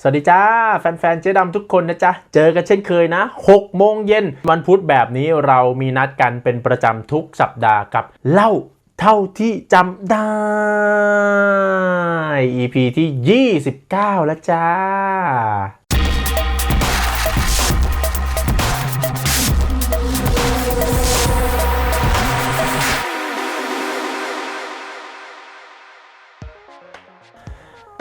สวัสดีจ้า แฟนๆ เจ๊ดำทุกคนนะจ๊ะ เจอกันเช่นเคยนะ 6 โมงเย็นวันพุธแบบนี้เรามีนัดกันเป็นประจำทุกสัปดาห์กับเล่าเท่าที่จำได้ EP ที่ 29 แล้วจ้า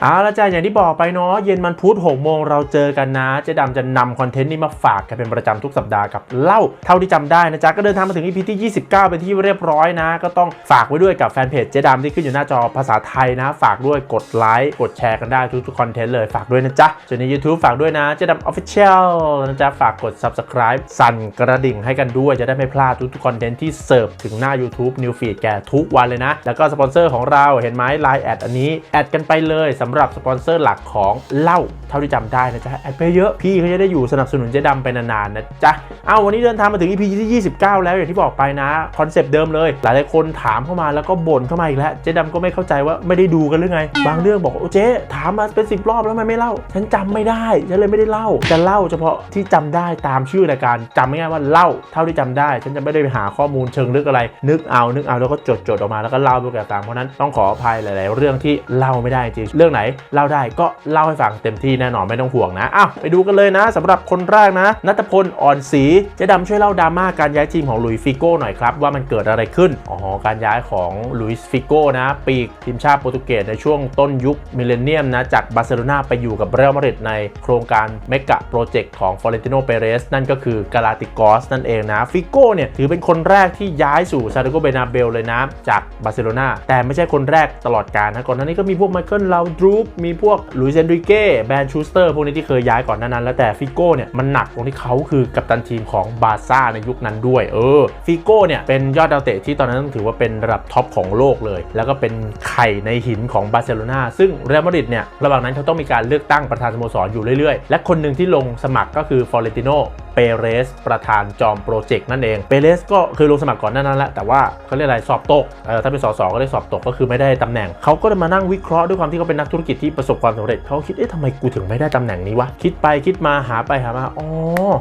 เอาละจ้าอย่างที่บอกไปเนาะเย็นมันพุธ6โมงเราเจอกันนะ เจ๊ดำจะนำคอนเทนต์นี้มาฝากกันเป็นประจำทุกสัปดาห์กับเล่าเท่าที่จำได้นะจ๊ะ ก็เดินทางมาถึง EP ที่ 29 เป็นที่เรียบร้อยนะ ก็ต้องฝากไว้ด้วยกับแฟนเพจเจ๊ดำที่ขึ้นอยู่หน้าจอภาษาไทยนะ ฝากด้วยกดไลค์กดแชร์กันได้ทุกๆคอนเทนต์เลยฝากด้วยนะจ๊ะส่วนใน YouTube ฝากด้วยนะเจ๊ดำออฟฟิเชียลนะจ๊ะฝากกด Subscribe สั่นกระดิ่งให้กันด้วยจะได้ไม่พลาดทุกๆคอนเทนต์ที่เสิร์ฟถึงหน้า YouTube New Feed แกทุกวันเลยนะ แล้วก็สปอนเซอร์ของเราเห็นไหมไลน์แอดอันนี้แอดกันไปเลยสำหรับสปอนเซอร์หลักของเล่าเท่าที่จำได้นะจ๊ะแอดไปเยอะพี่เขาจะได้อยู่สนับสนุนเจ๊ดำไปนานๆนะจ๊ะเอาวันนี้เดินทางมาถึง EP ที่29 แล้วอย่างที่บอกไปนะคอนเซปต์เดิมเลย หลายๆคนถามเข้ามาแล้วก็บ่นเข้ามาอีกแล้วเจ๊ดำก็ไม่เข้าใจว่าไม่ได้ดูกันหรือไง บางเรื่องบอกว่าโอ้เจ๊ถามมาเป็นสิบรอบแล้วทำไมไม่เล่า ฉันจำไม่ได้ฉันเลยไม่ได้เล่า จะเล่าเฉพาะที่จำได้ตามชื่อรายการจำง่ายว่าเล่าเท่าที่จำได้ ฉันจะไม่ได้ไปหาข้อมูลเชิงลึกอะไร นึกเอานึกเอาแล้วก็จดจดออกมาแล้วก็เล่าไปกับฟังเพราะฉะนั้นต้องขออภัยหลาย ๆ เรื่องที่เล่าไม่ได้จริงเรื่องไหนเล่าได้ก็เล่าให้ฟังเต็มที่แน่นอนไม่ต้องห่วงนะอ้าวไปดูกันเลยนะสำหรับคนแรกนะนัทพลอ่อนศรีเจ๊ดำช่วยเล่าดราม่าการย้ายทีมของลุยฟิโก้หน่อยครับว่ามันเกิดอะไรขึ้นอ๋อการย้ายของลุยฟิโก้นะปีกทีมชาติโปรตุเกสในช่วงต้นยุคมิเลเนียมนะจากบาร์เซโลนาไปอยู่กับเรอัลมาดริดในโครงการเมกะโปรเจกต์ของฟลอเรนติโนเปเรสนั่นก็คือกาลาติกอสนั่นเองนะฟิโก้เนี่ยถือเป็นคนแรกที่ย้ายสู่ซาดิโกเบนาเบลเลยนะจากบาร์เซโลนาแต่ไม่ใช่คนแรกตลอดกาลนะก่อนหน้านี้ก็มีพวกไมเคิลลาวดรูปมีพวกลุยเซนริเก้แบนชูสเตอร์พวกนี้ที่เคยย้ายก่อนนั้นแล้วแต่ฟิโก้เนี่ยมันหนักตรงที่เขาคือกัปตันทีมของบาร์ซ่าในยุคนั้นด้วย เออฟิโก้เนี่ยเป็นยอดดาวเตะที่ตอนนั้นถือว่าเป็นระดับท็อปของโลกเลย แล้วก็เป็นไข่ในหินของบาร์เซโลนาซึ่งเรอัลมาดริดเนี่ยระหว่างนั้นเขาต้องมีการเลือกตั้งประธานสโมสรอยู่เรื่อยๆ และคนหนึ่งที่ลงสมัครก็คือฟอเรนติโน เปเรสประธานจอมโปรเจกต์นั่นเองเปเรสก็คือลงสมัครก่อนหน้านั้นแหละแต่ว่าเขาเรียกอะไรสอบตกเออถ้าเป็นสสก็ได้สอบตกก็คือไม่ได้ตำแหน่งเขาก็เลยมานั่งวิเคราะห์ด้วยความที่เขาเป็นนักธุรกิจที่ประสบความสำเร็จเขาคิดเอ๊ะทำไมกูถึงไม่ได้ตำแหน่งนี้วะคิดไปคิดมาหาไปหามาอ๋อ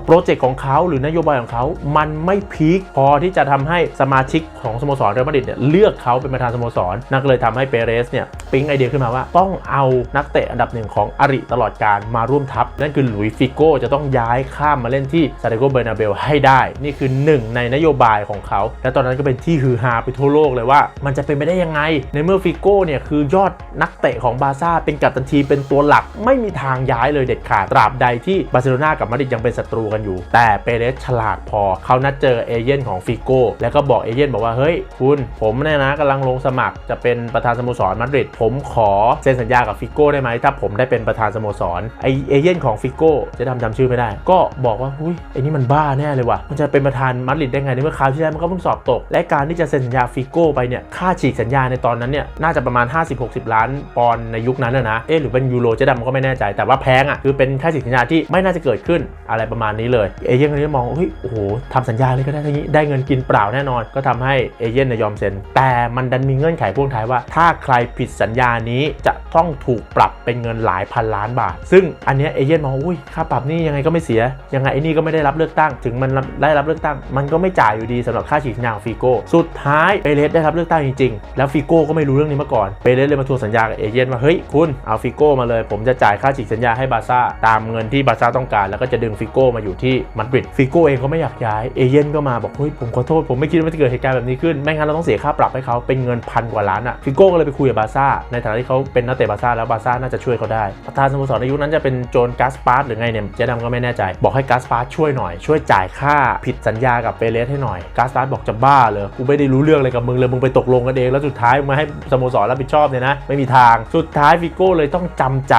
โปรเจกต์ของเขาหรือนโยบายของเขามันไม่พีคพอที่จะทำให้สมาชิกของสโมสรเรอัลมาดริดเนี่ยเลือกเขาเป็นประธานสโมสรนั่นก็เลยทำให้เปเรสเนี่ยปิ๊งไอเดียขึ้นมาว่าต้องเอานักเตะอันดับหนึ่งของอาริตลอดการมาร่วมทัพนั่นคือหลุยฟิโก้จะต้องย้ายข้ามมาเล่นที่ซาดิโกเบอร์นาเบลให้ได้ นี่คือหนึ่งในนโยบายของเขา และตอนนั้นก็เป็นที่ฮือฮาไปทั่วโลกเลยว่า มันจะเป็นไปได้ยังไง ในเมื่อฟิโก้เนี่ยคือยอดนักเตะของบาร์ซ่าเป็นกัปตันทีเป็นตัวหลักไม่มีทางย้ายเลยเด็ดขาดตราบใดที่บาร์เซโลนากับมาดริดยังเป็นศัตรูกันอยู่ แต่เปเรสฉลาดพอเขานัดเจอเอเย่นของฟิโก้แล้วก็บอกเอเย่นบอกว่าเฮ้ยคุณผมเนี่ยนะกำลังลงสมัครจะเป็นประธานสโมสรมาดริดผมขอเซ็นสัญญากับฟิโก้ได้ไหมถ้าผมได้เป็นประธานสโมสรไอเอเย่นของฟิโก้จะทำจำชื่อไม่ได้ ก็บอกว่าอุ้ยไอ้นี่มันบ้าแน่เลยว่ะมันจะเป็นประธานมาดริดได้ไงในเมื่อคราวที่แล้วมันก็เพิ่งสอบตก และการที่จะเซ็นสัญญาฟิโก้ไปเนี่ยค่าฉีกสัญญาในตอนนั้นเนี่ยน่าจะประมาณ 50-60 ล้านปอนด์ในยุคนั้นนะนะเอ๊ะหรือเป็นยูโรเจะดำก็ไม่แน่ใจแต่ว่าแพงอะคือเป็นค่าฉีกสัญญาที่ไม่น่าจะเกิดขึ้นอะไรประมาณนี้เลยเอเย่นคนนี้มองเฮ้ยโอ้โหทำสัญญาเลยก็ได้ทั้งนี้ได้เงินกินเปล่าแน่นอน ก็ทำให้เอเย่นยอมเซ็นแต่มันดันมีเงื่อนไขพ่วงท้ายว่า ถ้าใครผิดสัญญานี้จะต้องถูกปรับเป็นเงินหลายพันล้านบาท ซึ่งอันเนี้ยเอเย่นมองอุ้ยค่าปรับนี่ยังไงก็ไม่เสียยังไงไอ้นี่ก็ไม่ได้รับเลือกตั้ง ถึงมันได้รับเลือกตั้ง มันก็ไม่จ่ายอยู่ดีสำหรับค่าฉีกสัญญาของฟิโก้สุดท้ายเปเรสได้รับเลือกตั้งจริงๆ แล้วฟิโก้ก็ไม่รู้เรื่องนี้มาก่อนเปเรสเลยมาทวงสัญญากับเอเย่นว่าเฮ้ยคุณเอาฟิโก้มาเลย ผมจะจ่ายค่าฉีกสัญญาให้บาร์ซ่าตามเงินที่บาร์ซ่าต้องการ แล้วก็จะดึงฟิโก้มาอยู่ที่มาดริดฟิโก้เองก็ไม่อยากย้ายเอเย่นก็มาบอกเฮ้ยผมขอโทษผมไม่คิดว่าจะเกิดเหตุการณ์แบบนี้ขึ้นไม่งั้นเราต้องเสียค่าปรับให้เขาเป็นเงินพันกว่าล้านอะฟิโก้ก็เลยไปคุยกับบาซ่าในฐานะที่เขาเป็นนักเตะบาซ่าแล้วบาซ่าน่าจะช่วยเขาได้ประธานสโมสรในยุคนั้นจะเป็นโจนกัสปาร์ตหรือไงเนี่ยเจ๊ดำก็ไม่แน่ใจบอกให้กัสปาร์ตช่วยหน่อย ช่วยจ่ายค่าผิดสัญญากับเปเรสให้หน่อยกาสตาร์บอกจะบ้าเลย กูไม่ได้รู้เรื่องอะไรกับมึงเลย มึงไปตกลงกันเอง แล้วสุดท้ายมาให้สโมสรรับผิดชอบเนี่ยนะ ไม่มีทาง สุดท้ายฟิโก้เลยต้องจำใจ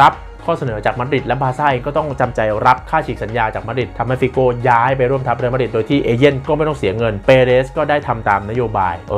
รับ ข้อเสนอจากมาดริดและบาซ่าเองก็ต้องจำใจรับค่าฉีกสัญญาจากมาดริดทำให้ฟิโกย้ายไปร่วมทัพเรอัลมาดริดโดยที่เอเย่นก็ไม่ต้องเสียเงินเปเรสก็ได้ทำตามนโยบาย เอ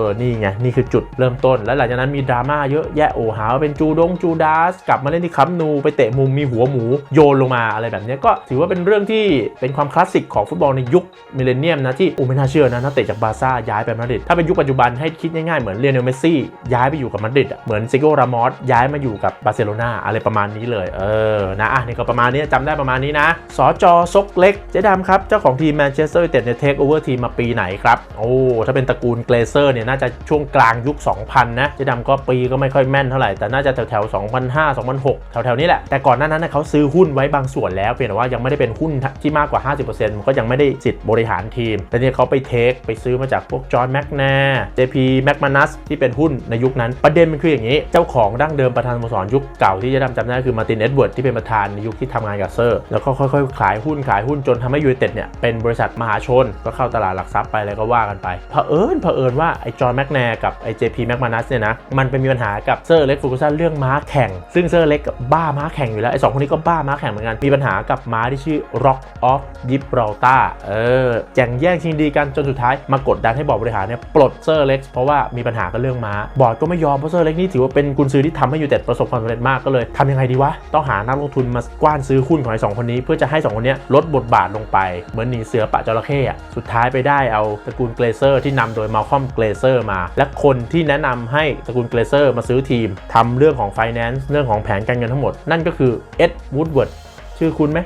อ นี่ไง นี่คือจุดเริ่มต้น และหลังจากนั้นมีดราม่าเยอะแยะโอ้หาว่าเป็นจูดงจูดาส กลับมาเล่นที่คัมนูไปเตะมุมมีหัวหมูโยนลงมาอะไรแบบนี้ก็ถือว่าเป็นเรื่องที่เป็นความคลาสสิกของฟุตบอลในยุคมิเลเนียมนะที่โอ้ไม่น่าเชื่อนะนักเตะจากบาซ่าย้ายไปมาดริดถ้าเป็นยุคปัจจุบันให้คิดง่ายๆเหมือนเลียนเนลเมสซี่ย้ายไปอยู่กับมาดริดอะเหมือนซิโกรามอสย้ายมาอยู่กับบาร์เซโลนาอะไรประมาณนี้นี้เลย เออ นะอะนี่ก็ประมาณนี้จำได้ประมาณนี้นะสจอซกเล็ก เจ๊ดำครับ เจ้าของทีมแมนเชสเตอร์ยูไนเต็ดเนี่ยเทคโอเวอร์ทีมมาปีไหนครับ โอ้ ถ้าเป็นตระกูลเกรเซอร์เนี่ยน่าจะช่วงกลางยุค 2000 นะ เจ๊ดำก็ปีก็ไม่ค่อยแม่นเท่าไหร่ แต่น่าจะแถวแถวๆ2005 2006 แถวๆนี้แหละ แต่ก่อนหน้านั้นเขาซื้อหุ้นไว้บางส่วนแล้ว เพียงแต่ว่ายังไม่ได้เป็นหุ้นที่มากกว่า 50%มันก็ยังไม่ได้สิทธิ์บริหารทีม แต่เนี่ยเขาไปเทคไปซื้อมาจากพวกจอห์นแมกนา JP แมกมานัสที่เป็นหุ้นในยุคนั้น ประเด็นมันคืออย่างนี้ เจ้าของดั้งเดิมประธานสโมสรยุคเก่าที่เจะจำได้คือมาตินเอ็ดเวิร์ดที่เป็นประธานในยุคที่ทำงานกับเซอร์ แล้วก็ค่อยๆ ขายหุ้นขายหุ้นจนทำให้ยูไนเต็ดเนี่ยเป็นบริษัทมหาชน ก็เข้าตลาดหลักทรัพย์ไปแล้วก็ว่ากันไปเผอิญเผอิญว่าไอ้จอห์นแมกแนากับไอ้ JP แมกมานัสเนี่ยนะมันไปมีปัญหากับเซอร์เล็กฟูกุสันเรื่องม้าแข่ง ซึ่งเซอร์เล็กบ้าม้าแข่งอยู่แล้วไอ้สองคนนี้ก็บ้าม้าแข่งเหมือนกันมีปัญหากับม้าที่ชื่อ Rock of Gibraltar เออแข่งแย่งชิงดีกันจนสุดท้ายมากดดันให้บอร์ดบริหารเนี่ยปลดเซอร์เล็กเพราะว่ามีปัญหากับเรื่องม้าบอร์ดก็ไม่ยอมเพราะเซอร์เล็กนี่ถือว่าเป็นกุญซือที่ทำให้ยูเต็ดประสบความสำเร็จมากก็เลยทำยังไงดีวะต้องหานักลงทุนมากว้านซื้อหุ้นของไอ้สองคนนี้ เพื่อจะให้สองคนนี้ลดบทบาทลงไป เหมือนหนีเสือปะจระเข้สุดท้ายไปได้เอาตระกูลเกรเซอร์ที่นำโดยมาคอมเกรเซอร์มา และคนที่แนะนำให้ตระกูลเกรเซอร์มาซื้อทีมทำเรื่องของ Finance เรื่องของแผนการเงินทั้งหมด นั่นก็คือเอ็ดวูดเวิร์ดชื่อคุณไหม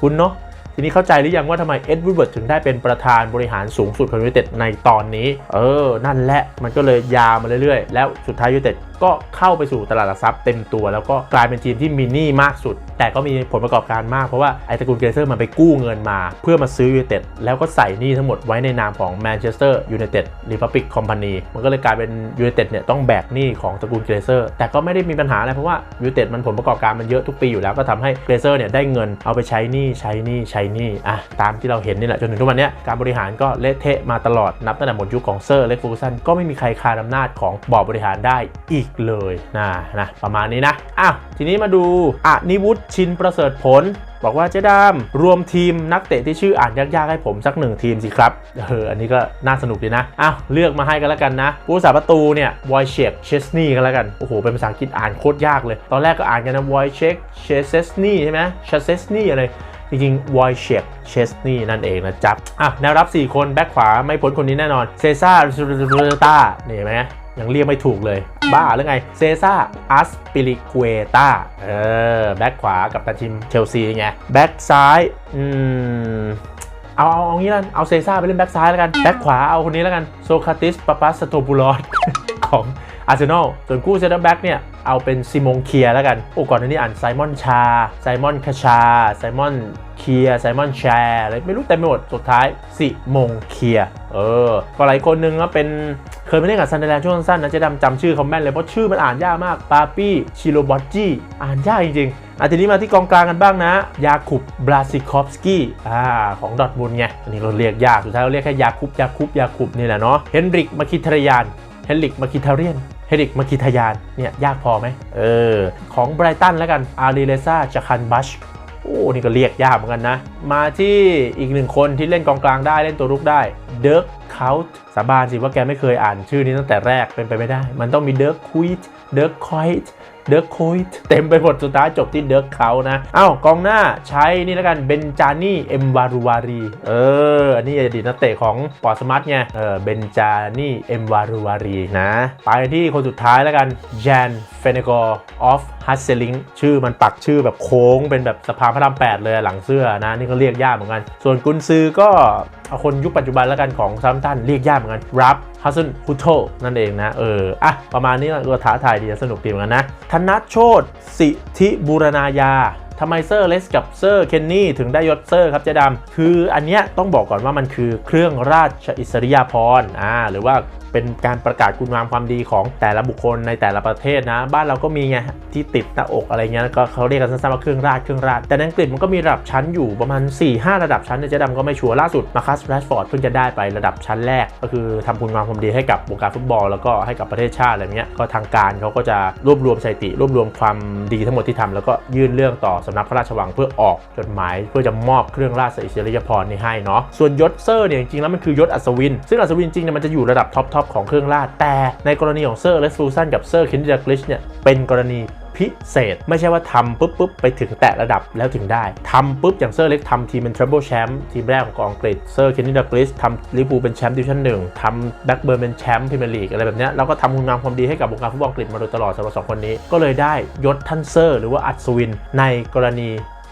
คุณเนาะ ทีนี้เข้าใจหรือยังว่าทำไมเอ็ดวูดเวิร์ดถึงได้เป็นประธานบริหารสูงสุดของยูไนเต็ดในตอนนี้ เออ นั่นแหละมันก็เลยยาวมาเรื่อยๆ แล้วสุดท้ายยูไนเต็ดก็เข้าไปสู่ตลาดหลักทรัพย์เต็มตัว แล้วก็กลายเป็นทีมที่มีหนี้มากสุด แต่ก็มีผลประกอบการมากเพราะว่าไอ้ตระกูลเกรเซอร์มันไปกู้เงินมา เพื่อมาซื้อยูไนเต็ดแล้วก็ใส่หนี้ทั้งหมดไว้ในนามของแมนเชสเตอร์ยูไนเต็ดรีพับลิกคอมพานีมันก็เลยกลายเป็นยูไนเต็ดเนี่ยต้องแบกหนี้ของตระกูลเกรเซอร์แต่ก็ไม่ได้มีปัญหาอะไรเพราะว่ายูไนเต็ดมันผลประกอบการมันเยอะทุกปีอยู่แล้วก็ทำให้เกเซอร์เนี่ยได้เงินเอาไปใช้หนี้ใช้หนี้ใช้หนี้อะตามที่เราเห็นนี่แหละจนถึงทุกวันนี้การบริหารก็เละเทะมาตลอดนับตั้งแต่หมดยุคของเซอร์เล็กฟูซันก็ไม่มีใครคานอำนาจของบอร์ดบริหารได้อีกเลยนะนะประมาณนี้นะอ้าวทีนี้มาดูอะนิวุฒิชินประเสริฐผลบอกว่าเจ๊ดำรวมทีมนักเตะที่ชื่ออ่านยากๆให้ผมสักหนึ่งทีมสิครับ เออ อันนี้ก็น่าสนุกดีนะ อ้าว เลือกมาให้กันแล้วกันนะ ผู้รักษาประตูเนี่ยวอยเชกเชสนีกันแล้วกัน โอ้โห เป็นภาษาอังกฤษอ่านโคตรยากเลย ตอนแรกก็อ่านกันนะวอยเชกเชสเนีใช่ไหมเชสนีอะไร จริงๆวอยเชกเชสนี่นั่นเองนะจ๊บอะแนวรับ 4 คนแบ็คขวาไม่พ้นคนนี้แน่นอนเซซ่าตานี่เห็นไหมยังเรียกไม่ถูกเลย บ้าหรือไง เซซ่าอัสปิลิเกตาเออ แบ็คขวากับตันทีมเชลซีไง แบ็คซ้าย อืม เอาเอาเอางี้แล้วเอาเซซ่าไปเล่นแบ็คซ้ายแล้วกัน แบ็คขวาเอาคนนี้แล้วกัน โซคาติสปาปาสโตปูลอสของ อาร์เซนอลส่วนคู่เซนเตอร์แบ็กเนี่ยเอาเป็นซิมงเคียแล้วกัน โอ้ก่อนหน้านี้อ่านไซมอนชา ไซมอนคาชา ไซมอนเคียไซมอนแชร์อะไรไม่รู้เต็มไปหมด สุดท้ายซิมงเคียเออ ก็หลายคนนึงก็เป็นเคยไปเล่นกับซันเดอร์แลนด์ช่วงสั้นนะเจะดำจำชื่อเขาแม่นเลย เพราะชื่อมันอ่านยากมากปาปี้ชิโรบอตจีอ่านยากจริงๆอะทีนี้มาที่กองกลางกันบ้างนะ ยาคุบบราซิคอฟสกี้อ่าของดอทมุนด์ไงอันนี้เราเรียกยาก สุดท้ายเราเรียกแค่ยาคุบยาคุบยาคุบนี่แหละเนาะเฮนริกมาคิทรยานเฮนริกมาคิทาเรียน เฮนริกมาคิทยานเนี่ยยากพอไหมเออ ของไบรตันแล้วกันอารีเลซ่าจากคันบัชโอ้นี่ก็เรียกยากเหมือนกันนะ มาที่อีกหนึ่งคนที่เล่นกองกลางได้เล่นตัวรุกได้เดิร์กเคาท์สาบานสิว่าแกไม่เคยอ่านชื่อนี้ตั้งแต่แรกเป็นไปไม่ได้ มันต้องมีเดิร์กควิตเดิร์กคอยต์ เดิร์กคุยต์เต็มไปหมดสุดท้ายจบที่เดิร์เขานะเอ้ากองหน้าใช้นี่แล้วกันเบนจานี่เอ็มวารูวารีเอออันนี้อดีตนักเตะของปอร์สมัตไงเออเบนจานี่เอ็มวารูวารีนะไปที่คนสุดท้ายแล้วกันแจนเฟเนกอร์ออฟฮัสเซลิงชื่อมันปักชื่อแบบโค้งเป็นแบบสะพานพระรามแปดเลยหลังเสื้อนะ นี่ก็เรียกยากเหมือนกัน ส่วนกุนซือก็เอาคนยุคปัจจุบันแล้วกันของซัมตันเรียกยากเหมือนกันรับ ฮัสซันฮุโตนั่นเองนะ เออ อะ ประมาณนี้ก็ท้าทายดีสนุกดีเหมือนกันนะ ธนัทโชตสิธิบูรณาญาทำไมเซอร์เลสกับเซอร์เคนนี่ถึงได้ยศเซอร์ครับเจ๊ดำคืออันเนี้ยต้องบอกก่อนว่ามันคือเครื่องราชอิสริยาภรณ์อ่าหรือว่าเป็นการประกาศคุณงามความดีของแต่ละบุคคลในแต่ละประเทศนะ บ้านเราก็มีไงที่ติดหน้าอกอะไรเงี้ยก็เขาเรียกกันสั้นๆว่าเครื่องราชเครื่องราชแต่ในอังกฤษมันก็มีระดับชั้นอยู่ประมาณ 4-5 ระดับชั้นเนี่ยเจ๊ดำก็ไม่ชัวร์ล่าสุดมาคัสแรชฟอร์ดเพิ่งจะได้ไประดับชั้นแรก ก็คือทำคุณงามความดีให้กับวงการฟุตบอล แล้วก็ให้กับประเทศชาติอะไรเงี้ยก็ทางการเขาก็จะรวบรวมสถิติรวบรวมความดีทั้งหมดที่ทำแล้วก็ยื่นเรื่องต่อสำนักพระราชวังเพื่อออกจดหมาย เพื่อจะมอบเครื่องราชอิสริยาภรนี้ให้เนาะส่วนยศเซอร์เนี่ยจริงๆแล้วมันคือยศอัศวิน ซึ่งอัศวินจริงเนี่ยมันจะอยู่ระดับท็อปทอปของเครื่องราชแต่ในกรณีของเซอร์เลสฟูซันกับเซอร์เคนดิดักลิชเนี่ยเป็นกรณีพิเศษ ไม่ใช่ว่าทำปุ๊บปุ๊บไปถึงแตะระดับแล้วถึงได้ทำปุ๊บอย่างเซอร์เล็กทำทีมเป็นทรัเบิลแชมป์ทีมแรกของอังกฤษเซอร์เคนนี่ดักลิสทำลิเวอร์พูลเป็นแชมป์ดิวิชั่นหนึ่งทำแบ็กเบิร์นเป็นแชมป์พรีเมียร์ลีกอะไรแบบนี้ยแล้วก็ทำคุณงามความดีให้กับวงการฟุตบอลอังกฤษมาโดยตลอดสำหรับสองคนนี้ ก็เลยได้ยศท่านเซอร์หรือว่าอัศวินในกรณี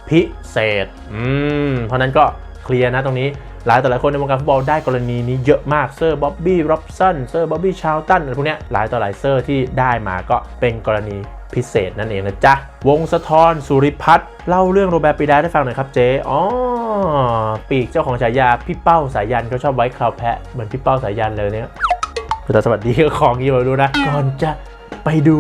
พิเศษ อืมเพราะนั้นก็เคลียร์นะตรงนี้ หลายต่อหลายคนในวงการฟุตบอลได้กรณีนี้เยอะมากเซอร์บ๊อบบี้ร็อบสันเซอร์บ๊อบบี้ชาวตันอะไรพวกเนี้ยหลายต่อหลายเซอร์ที่ได้มาก็เป็นกรณีพิเศษนั่นเองนะจ๊ะ วงสะทอนสุริพัฒน์เล่าเรื่องโรแบร์ตปีดาให้ฟังหน่อยครับเจ๊อ๋อปีกเจ้าของฉายาพี่เป้าสายยันเขาชอบไว้คราวแพะเหมือนพี่เป้าสายยันเลยเนี่ยแต่สวัสดีก็ของยี่มาดูนะ ก่อนจะไปดู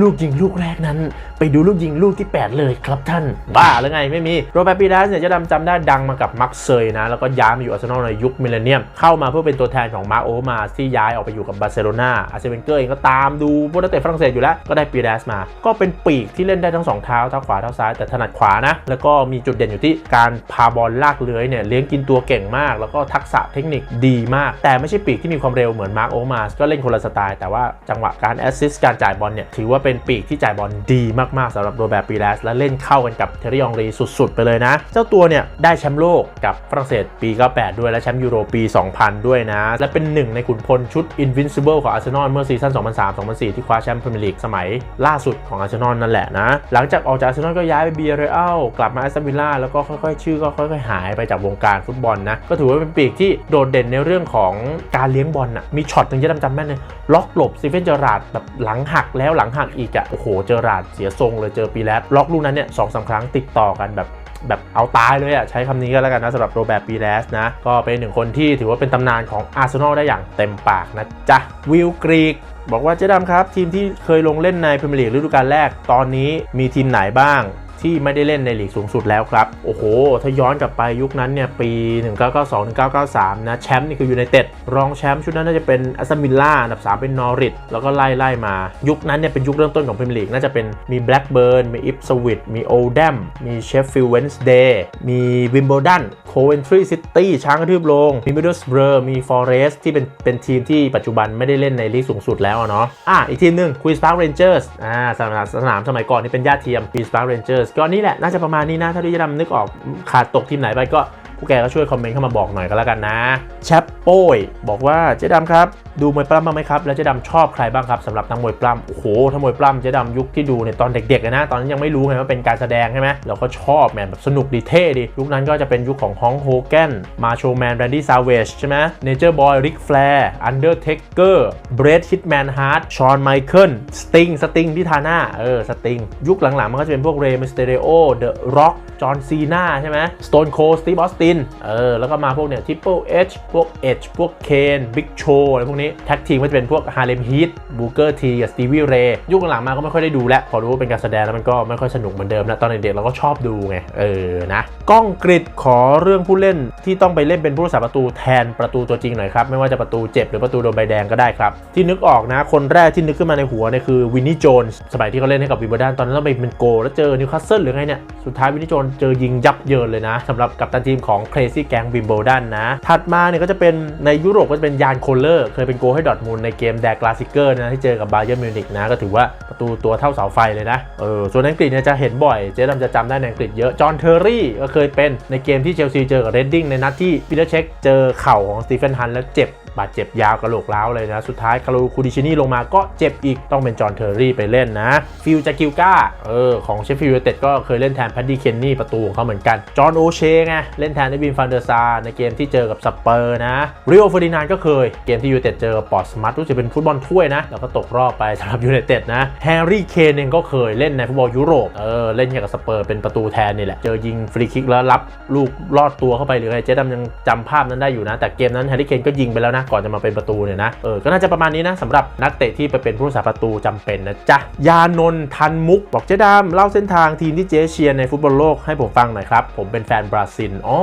ลูกยิงลูกแรกนั้น ไปดูลูกยิงลูกที่ 8 เลยครับท่าน บ้าแล้วไงไม่มีโรแบร์ตปีดาสเนี่ยจะดำจำได้ดังมากับมักเซยนะ แล้วก็ย้ายมาอยู่อาร์เซนอลในยุคมิเลเนียม เข้ามาเพื่อเป็นตัวแทนของมาร์โอมาที่ย้ายออกไปอยู่กับบาร์เซโลนาอาร์เซเวนเกอร์เองก็ตามดูพวกนักเตะฝรั่งเศสอยู่แล้วก็ได้ปีดาสมา ก็เป็นปีกที่เล่นได้ทั้งสองเท้าเท้าขวาเท้าซ้ายแต่ถนัดขวานะแล้วก็มีจุดเด่นอยู่ที่การพาบอลลากเลื้อยเนี่ยเลี้ยงกินตัวเก่งมาก แล้วก็ทักษะเทคนิคดีมาก แต่ไม่ใช่ปีกที่มีความเร็วเหมือนมาร์โอมาก็เล่นคนละสไตล์แต่ว่าจังหวะการแอสซิสต์การจ่ายบอลเนี่ยถือว่าว่าเป็นปีกที่จ่ายบอลดีมากๆสำหรับโรแบร์ปีดาสและเล่นเข้ากันกับเทอริองรีสุดๆ ไปเลยนะ เจ้าตัวเนี่ยได้แชมป์โลกกับฝรั่งเศสปี 98 ด้วยและแชมป์ยูโรปี 2000 ด้วยนะ และเป็นหนึ่งในขุนพลชุด Invincible ของอาร์เซนอลเมื่อซีซั่น 2003-2004 ที่คว้าแชมป์พรีเมียร์ลีกสมัยล่าสุดของอาร์เซนอลนั่นแหละนะ หลังจากออกจากอาร์เซนอลก็ย้ายไปเบียร์เรอัลกลับมาแอสตันวิลล่าแล้วก็ค่อยๆ ชื่อก็ค่อย ๆ หายไปจากวงการฟุตบอลนะก็ถือว่าเป็นปีกที่โดดเด่นในเรื่องของการเลี้ยงบอลน่ะมีช็อตหนึ่งที่จำจำแม่นเลยล็อกหลบซีเฟนเจอราร์ดแบบหลังหักแล้วหลังหักอีกอะโอ้โห เจอราดเสียทรงเลยเจอปีแรดล็อกลูกนั้นเนี่ยสองสามครั้งติดต่อกันแบบแบบเอาตายเลยอะใช้คำนี้ก็แล้วกันนะสำหรับโรแบร์ตปีแลสนะ ก็เป็นหนึ่งคนที่ถือว่าเป็นตำนานของอาร์เซนอลได้อย่างเต็มปากนะจ๊ะวิลกรีกบอกว่าเจ๊ดำครับ ทีมที่เคยลงเล่นในพรีเมียร์ลีกฤดูกาลแรกตอนนี้มีทีมไหนบ้าง ที่ไม่ได้เล่นในลีกสูงสุดแล้วครับ โอ้โห ถ้าย้อนกลับไปยุคนั้นเนี่ยปี 1992 1993 นะแชมป์นี่คือยูไนเต็ดรองแชมป์ชุดนั้นน่าจะเป็นอัสตันวิลล่าอันดับ 3 เป็นนอริทแล้วก็ไล่ไล่มา ยุคนั้นเนี่ยเป็นยุคเริ่มต้นของพรีเมียร์ลีกน่าจะเป็นมีแบล็กเบิร์นมีอิฟสวิตมีโอแดมมีเชฟฟิลด์เวนส์เดย์มีวิมเบิลดันโคเวนทรีซิตี้ช้างกระทืบลงมีมิดเดิลสเบอร์มีฟอเรสที่เป็นเป็นทีมที่ปัจจุบันไม่ได้เล่นในลีกสูงสุดแล้วเนาะอะอีกทีมหนึ่งควีนสปาร์คเรนเจอร์สอ่าสนามสนามสมัยก่อนนี่เป็นญาติเทียมควีนสปาร์คเรนเจอร์สก็นี่แหละน่าจะประมาณนี้นะถ้าที่จะนำนึกออกขาดตกทีมไหนไปก็ ผู้แกก็ช่วยคอมเมนต์เข้ามาบอกหน่อยก็แล้วกันนะแชปโป้ยบอกว่าเจ๊ดำครับดูมวยปล้ำบ้างไหมครับ แล้วเจ๊ดำชอบใครบ้างครับสำหรับนักมวยปล้ำโอ้โหถ้ามวยปล้ำเจ๊ดำยุคที่ดูเนี่ยตอนเด็กๆนะ ตอนนั้นยังไม่รู้ไงว่าเป็นการแสดงใช่ไหมเราก็ชอบแมนแบบสนุกดีเท่ดี ยุคนั้นก็จะเป็นยุคของฮองโฮแกนมาโชแมนแรนดี้ซาเวชใช่ไหมเนเจอร์บอยริกแฟร์อันเดอร์เทคเกอร์เบรดฮิตแมนฮาร์ดชอนไมเคิลสติงสติงที่ทาหน้าเออสติงยุคหลังๆมันก็จะเป็นพวกเรย์มิสเตเรโอเดอะร็อกจอห์นซีนาใช่ไหมสโตนโคสตีฟออสตินเออแล้วก็มาพวกเนี่ยทิปเปิลเอชพวกเอชพวกเคนบิ๊กโชอะไรพวกนี้แท็กทีมก็จะเป็นพวกฮาเลมฮีทบูเกอร์ทีกับสตีวีเรย์ยุคหลังมาก็ไม่ค่อยได้ดูแล้ว พอรู้ว่าเป็นการแสดงแล้วมันก็ไม่ค่อยสนุกเหมือนเดิมแล้วตอนเด็กๆเราก็ชอบดูไง เออนะก้องกริดขอเรื่องผู้เล่นที่ต้องไปเล่นเป็นผู้รักษาประตูแทนประตูตัวจริงหน่อยครับไม่ว่าจะประตูเจ็บหรือประตูโดนใบแดงก็ได้ครับ ที่นึกออกนะ คนแรกที่นึกขึ้นมาในหัวเนี่ยคือวินนี่โจนส์สมัยที่เขาเล่นให้กับวิมเบิลดันตอนนั้นต้องไปเป็นโกลแล้วเจอนิวคาสเซิลหรือไงเนี่ย สุดท้ายวินนี่โจนส์เจอยิงยับเยินเลยนะสำหรับกัปตันทีมของ Crazy Gang Wimbledon นะ ถัดมาเนี่ยก็จะเป็นในยุโรปก็จะเป็นยานโคลเลอร์เคยเป็นโกลให้ดอทมุนด์ในเกมแดกลาสิเกอร์นะที่เจอกับบาเยิร์มิวนิกนะก็ถือว่าประตูตัวเท่าเสาไฟเลยนะเออส่วนอังกฤษเนี่ยจะเห็นบ่อยเจ๊ดำจะจำได้ในอังกฤษเยอะจอห์นเทอร์รี่ก็เคยเป็นในเกมที่เชลซีเจอกับเรดดิ้งในนัดที่ปีเตอร์เช็คเจอเข่าของสตีเฟนฮันแล้วเจ็บ บาดเจ็บยาวกระโหลกร้าวเลยนะ สุดท้ายคารูคูดิชินี่ลงมาก็เจ็บอีกต้องเป็นจอห์นเทอร์รี่ไปเล่นนะ ฟิลจากิลกาเออของเชฟฟิลด์ยูไนเต็ดก็เคยเล่นแทนแพดดี้เคนนี่ประตูของเขาเหมือนกัน จอห์นโอเชไงเล่นแทนในบินฟันเดอร์ซาในเกมที่เจอกับสเปอร์นะริโอเฟอร์ดินานก็เคยเกมที่ยูไนเต็ดเจอปอร์สมัตรู้สึกเป็นฟุตบอลถ้วยนะแล้วก็ตกรอบไปสำหรับยูไนเต็ดนะแฮร์รี่เคนเองก็เคยเล่นในฟุตบอลยุโรปเออเล่นกับสเปอร์เป็นประตูแทนนี่แหละเจอยิงฟรีคิกแล้วรับลูกลอดตัวเข้าไปหรือไงเจ๊ดำยังจำภาพนั้นได้อยู่นะ แต่เกมนั้นแฮร์รี่เคนก็ยิงไปแล้วนะก่อนจะมาเป็นประตูเนี่ยนะเออก็น่าจะประมาณนี้นะสำหรับนักเตะที่ไปเป็นผู้รักษาประตูจำเป็นนะจ๊ะยานนท์ทันมุก บอกเจ๊ดำเล่าเส้นทางทีมที่เจ๊เชียร์ในฟุตบอลโลกให้ผมฟังหน่อยครับ ผมเป็นแฟนบราซิลอ๋อ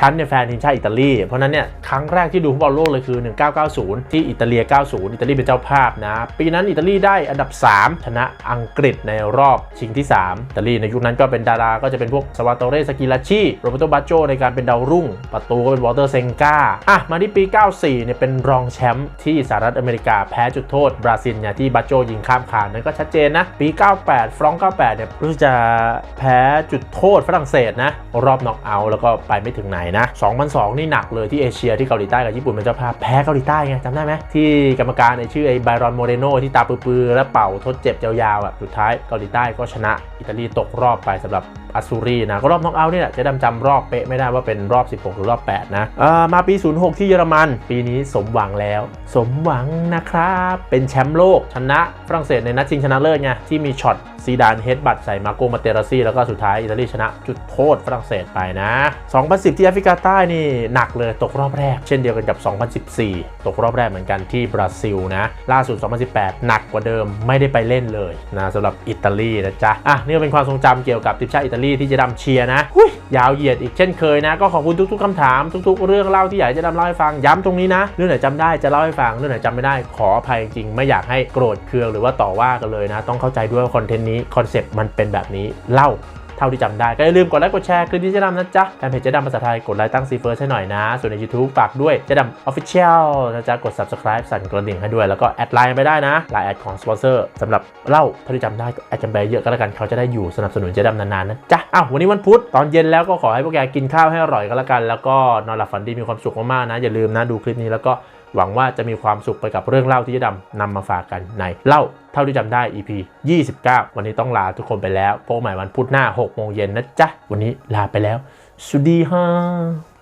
ฉันเนี่ยแฟนทีมชาติอิตาลี เพราะนั้นเนี่ยครั้งแรกที่ดูฟุตบอลโลกเลยคือ 1990 ที่อิตาเลีย 90 อิตาลีเป็นเจ้าภาพนะ ปีนั้นอิตาลีได้อันดับ 3 ชนะอังกฤษในรอบชิงที่ 3 อิตาลีในยุคนั้นก็เป็นดาราก็จะเป็นพวกสวาโตเรสกิลาชิโรเบโตบาโจในการเป็นดาวรุ่ง ประตูก็เป็นวอเตอร์เซงกาอะมาที่ปี 94เนี่ยเป็นรองแชมป์ที่สหรัฐอเมริกาแพ้จุดโทษบราซิลเนี่ยที่บาโจยิงข้ามคานนั้นก็ชัดเจนนะ ปี 98 ฟรองก์98 เนี่ยรู้สึกจะแพ้จุดโทษฝรั่งเศสนะ รอบน็อกเอาท์แล้วก็ไปไม่ถึงไหนนะ 2002 นี่หนักเลยที่เอเชียที่เกาหลีใต้กับญี่ปุ่นเป็นเจ้าภาพแพ้เกาหลีใต้ไงจำได้ไหมที่กรรมการไอชื่อไอไบรอนโมเรโนที่ตาปื้อๆแล้วเป่าทดเจ็บยาวๆอะสุดท้ายเกาหลีใต้ก็ชนะอิตาลีตกรอบไปสำหรับอัสซูรีนะก็รอบน็อกเอาท์นี่แหละจะดำจำรอบเป๊ะไม่ได้ว่าเป็นรอบ 16 หรือรอบ 8 นะเอ่อมาปี 06 ที่เยอรมัน ปีนี้สมหวังแล้ว สมหวังนะครับ เป็นแชมป์โลกชนะฝรั่งเศสในนัดชิงชนะเลิศไงที่มีช็อตซีดานเฮดบัตใส่มาโกมาเตราซี่แล้วก็สุดท้ายอิตาลีชนะจุดโทษฝรั่งเศสไปนะ 2010 ที่แอฟริกาใต้นี่หนักเลยตกรอบแรก เช่นเดียวกันกับ 2014 ตกรอบแรกเหมือนกันที่บราซิลนะ ล่าสุด 2018 หนักกว่าเดิมไม่ได้ไปเล่นเลยนะสำหรับอิตาลีนะจ๊ะ อะ นี่เป็นความทรงจำเกี่ยวกับทีมชาติอิตาลีที่เจะดำเชียร์นะหุ้ยยาวเหยียดอีกเช่นเคยนะ ก็ขอบคุณทุก ๆคำถามทุก ๆ เรื่องเล่าที่อยากให้เจะดำเล่าให้ฟังย้ำตรงนี้นะเรื่องไหนจำได้จะเล่าให้ฟังเรื่องไหนจำไม่ได้ขออภัยจริงๆไม่อยากให้โกรธเคืองหรือว่าต่อว่ากันเลยนะ ต้องเข้าใจด้วยว่าคอนเทนต์นี้คอนเซ็ปต์มันเป็นแบบนี้เล่า เท่าที่จำได้ก็อย่าลืมกดไลค์กดแชร์คลิปนี้เจะดำนะจ๊ะแฟนเพจเจะดำภาษาไทยกดไลค์ตั้งซีเฟิร์สให้หน่อยนะ ส่วนใน YouTube ฝากด้วยเจะดำ Official นะจ๊ะกด Subscribe สั่นกระดิ่งให้ด้วยแล้วก็แอดไลน์ไปได้นะไลน์แอดของสปอนเซอร์สำหรับเล่าเท่าที่จำได้แอดจำไปเยอะก็แล้วกันเขาจะได้อยู่สนับสนุนเจะดำนานๆนะจ๊ะอ้าววันนี้วันพุธตอนเย็นแล้วก็ขอให้พวกแกกินข้าวให้อร่อยก็แล้วกัน แล้วก็นอนหลับฝันดีมีความสุขมากๆนะอย่าลืมนะดูคลิปนี้แล้วก็ หวังว่าจะมีความสุขไปกับเรื่องเล่าที่จะดำนำมาฝากกันในเล่าเท่าที่จำได้ EP 29 วันนี้ต้องลาทุกคนไปแล้วพบใหม่วันพุธหน้า6โมงเย็นนะจ๊ะ วันนี้ลาไปแล้วสวัสดีฮะ